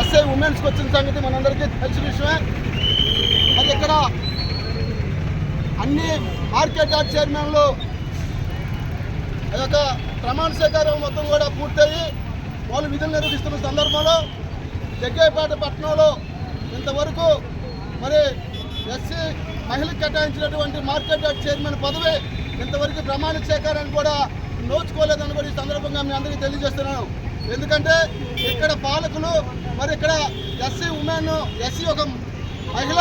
SI ఉమెన్స్కి వచ్చిన సంగతి మనందరికీ తెలిసిన విషయమే. మరి ఇక్కడ అన్ని మార్కెట్ యార్డ్ చైర్మన్లు ఆ యొక్క ప్రమాణ స్వీకారం మొత్తం కూడా పూర్తయి వాళ్ళు విధులు నిర్వహిస్తున్న సందర్భంలో జగ్గేపేట పట్టణంలో ఇంతవరకు మరి ఎస్సీ మహిళకు కేటాయించినటువంటి మార్కెట్ యార్డ్ చైర్మన్ పదవి ఇంతవరకు ప్రమాణ స్వీకారాన్ని కూడా నోచుకోలేదని కూడా ఈ సందర్భంగా మీ అందరికీ తెలియజేస్తున్నాను. ఎందుకంటే ఇక్కడ పాలకులు మరి ఇక్కడ ఎస్సీ ఉమెన్ ఎస్సీ ఒక మహిళ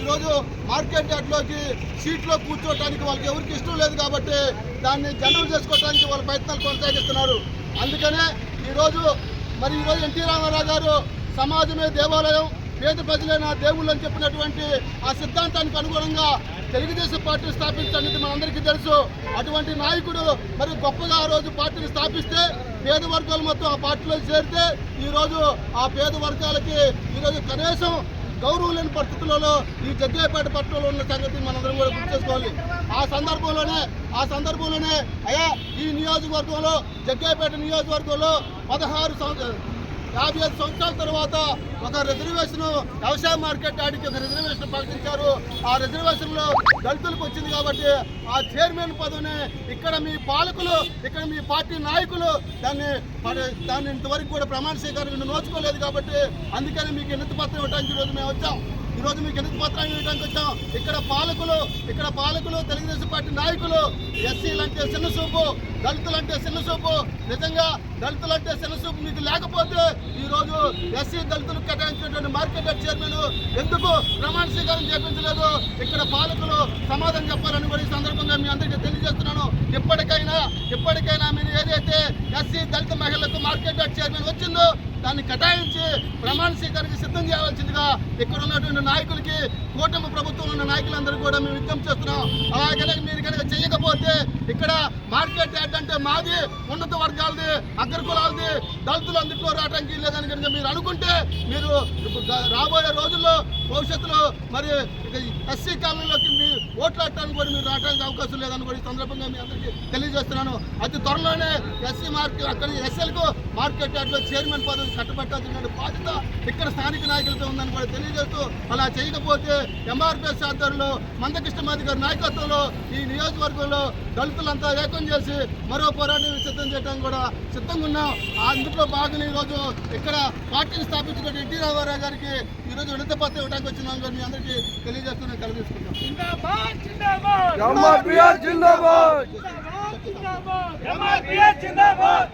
ఈరోజు మార్కెట్ యార్డ్లోకి సీట్లో కూర్చోవడానికి వాళ్ళకి ఎవరికి ఇష్టం లేదు కాబట్టి దాన్ని జనరల్ చేసుకోవడానికి వాళ్ళ ప్రయత్నాలు కొనసాగిస్తున్నారు. అందుకనే ఈరోజు మరి ఈరోజు ఎన్టీ రామారావు గారు సమాజమే దేవాలయం పేద ప్రజలైన దేవుళ్ళు అని చెప్పినటువంటి ఆ సిద్ధాంతానికి అనుగుణంగా తెలుగుదేశం పార్టీ స్థాపించడానికి మనందరికీ తెలుసు. అటువంటి నాయకుడు మరి గొప్పగా ఆ రోజు పార్టీని స్థాపిస్తే పేద వర్గాలు మొత్తం ఆ పార్టీలో చేరితే ఈరోజు ఆ పేద వర్గాలకి ఈరోజు కనీసం గౌరవం లేని పరిస్థితులలో ఈ జగ్గయ్యపేట పట్టణంలో ఉన్న సంగతి మనందరం కూడా గుర్తు చేసుకోవాలి. ఆ సందర్భంలోనే ఆ సందర్భంలోనే అయ్యా ఈ నియోజకవర్గంలో జగ్గయ్యపేట నియోజకవర్గంలో పదహారు సంవత్సరాలు యాభై ఐదు సంవత్సరాల తర్వాత ఒక రిజర్వేషన్ వ్యవసాయ మార్కెట్ ఆడికి ఒక రిజర్వేషన్ ప్రకటించారు. ఆ రిజర్వేషన్లో దళితులకు వచ్చింది కాబట్టి ఆ చైర్మన్ పదవిని ఇక్కడ మీ పాలకులు ఇక్కడ మీ పార్టీ నాయకులు దాన్ని దాన్ని ఇంతవరకు కూడా ప్రమాణ స్వీకారం నోచుకోలేదు కాబట్టి అందుకని మీకు ఎన్నితి పత్రం ఇవ్వడానికి ఈరోజు మేము వచ్చాం. ఈరోజు మీకు ఎందుకు పత్రాన్ని ఇవ్వడానికి వచ్చాం? ఇక్కడ పాలకులు ఇక్కడ పాలకులు తెలుగుదేశం పార్టీ నాయకులు ఎస్సీలు అంటే చిన్న చూపు దళితులు అంటే చిన్న నిజంగా దళితులు అంటే చిన్న మీకు లేకపోతే ఈరోజు ఎస్సీ దళితులకు కేటాయించినటువంటి మార్కెట్ చైర్మన్ ఎందుకు ప్రమాణ స్వీకారం చేపించలేదు? ఇక్కడ పాలకులు సమాధానం చెప్పాలని కూడా ఈ సందర్భంగా మీ అందరికీ తెలియజేస్తున్నాను. ఇప్పటికైనా ఇప్పటికైనా మీరు ఏదైతే ఎస్సీ దళిత మహిళలకు మార్కెట్ చైర్మన్ వచ్చిందో దాన్ని కటాయించి ప్రమాణ స్వీకారానికి సిద్ధం చేయవలసిందిగా ఇక్కడ ఉన్నటువంటి నాయకులకి కూటమి ప్రభుత్వంలో ఉన్న నాయకులందరూ కూడా మేము విజ్ఞప్తి చేస్తున్నాం. అలాగే మీరు కనుక చేయకపోతే ఇక్కడ మార్కెట్ యార్డ్ అంటే మాది ఉన్నత వర్గాలది అగ్రకులాలది దళితులు అందుట్లో రావడానికి లేదని కనుక మీరు అనుకుంటే మీరు రాబోయే రోజుల్లో భవిష్యత్తులో మరి ఎస్సీ కాలనీలోకి మీ ఓట్లాడటానికి కూడా మీరు రావడానికి అవకాశం లేదని కూడా ఈ సందర్భంగా మీ అందరికీ తెలియజేస్తున్నాను. అతి త్వరలోనే ఎస్సీ మార్కెట్ అక్కడ ఎస్ఎల్కు మార్కెట్ యార్డ్లో చైర్మన్ పదవి కట్టబెట్టాల్సిన బాధ్యత ఇక్కడ స్థానిక నాయకులతో ఉందని కూడా తెలియజేస్తూ అలా చేయకపోతే ఎంఆర్పిఎస్ ఆధ్వర్యంలో మందకృష్ణమాది గారి నాయకత్వంలో ఈ నియోజకవర్గంలో దళితులంతా ఏకం చేసి మరో పోరాటం సిద్ధం చేయడానికి కూడా సిద్ధంగా ఉన్నాం. అందులో భాగంగా ఈరోజు ఇక్కడ పార్టీని స్థాపించిన ఎన్టీ రామారావు గారికి ఈరోజు విడత పత్రం ఇవ్వడానికి వచ్చినాం మీ అందరికీ తెలియజేస్తూ కలిగిస్తున్నాం జిందాబాద్ జిందాబాద్ జిందాబాద్ ఎంఆర్పిఎస్ జిందాబాద్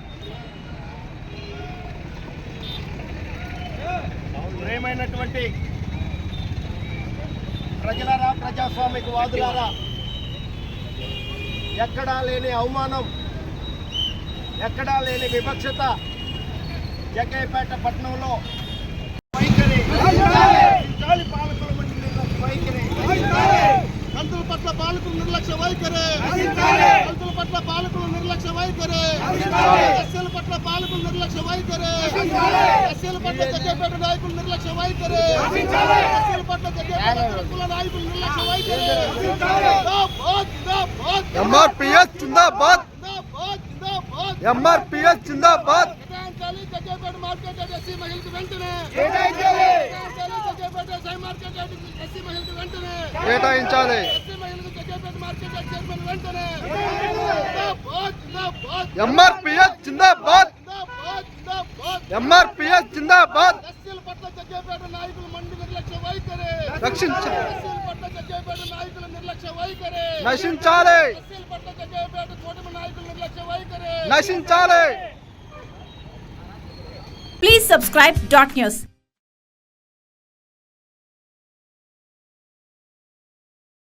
ప్రేమైనటువంటి ప్రజలారా ప్రజాస్వామిక వాదులారా ఎక్కడా లేని అవమానం ఎక్కడా లేని వివక్షత జగ్గయ్యపేట పట్టణంలో వైఖరి. పాలకుల వైఖరి. పట్ల పాలకుల నిర్లక్ష్య వైఖరి. నిర్లక్ష్య వైఖరి. ఎస్సీల పట్ల పాలకుల నిర్లక్ష్య వైఖరి. ఎస్సీల పట్ల జగ్గేపేట నాయకుల నిర్లక్ష్య వైఖరి. ఎస్సీల పట్ల జగ్గేపేట కుల నాయకుల నిర్లక్ష్య వైఖరి. ఎంఆర్పిఎస్ జిందాబాద్. ఎంఆర్పిఎస్ జిందాబాద్. కేటాయించాలి జగ్గేపేట మార్కెట్ ఎస్సీ మహిళలకు వెంటనే. కేటాయించాలి. కేటాయించాలి. ఎంఆర్పిఎస్ జిందాబాద్. జిందాబాద్, జిందాబాద్. ఎంఆర్పిఎస్ జిందాబాద్. నశించాలి. నశించాలి. Please subscribe Dot News.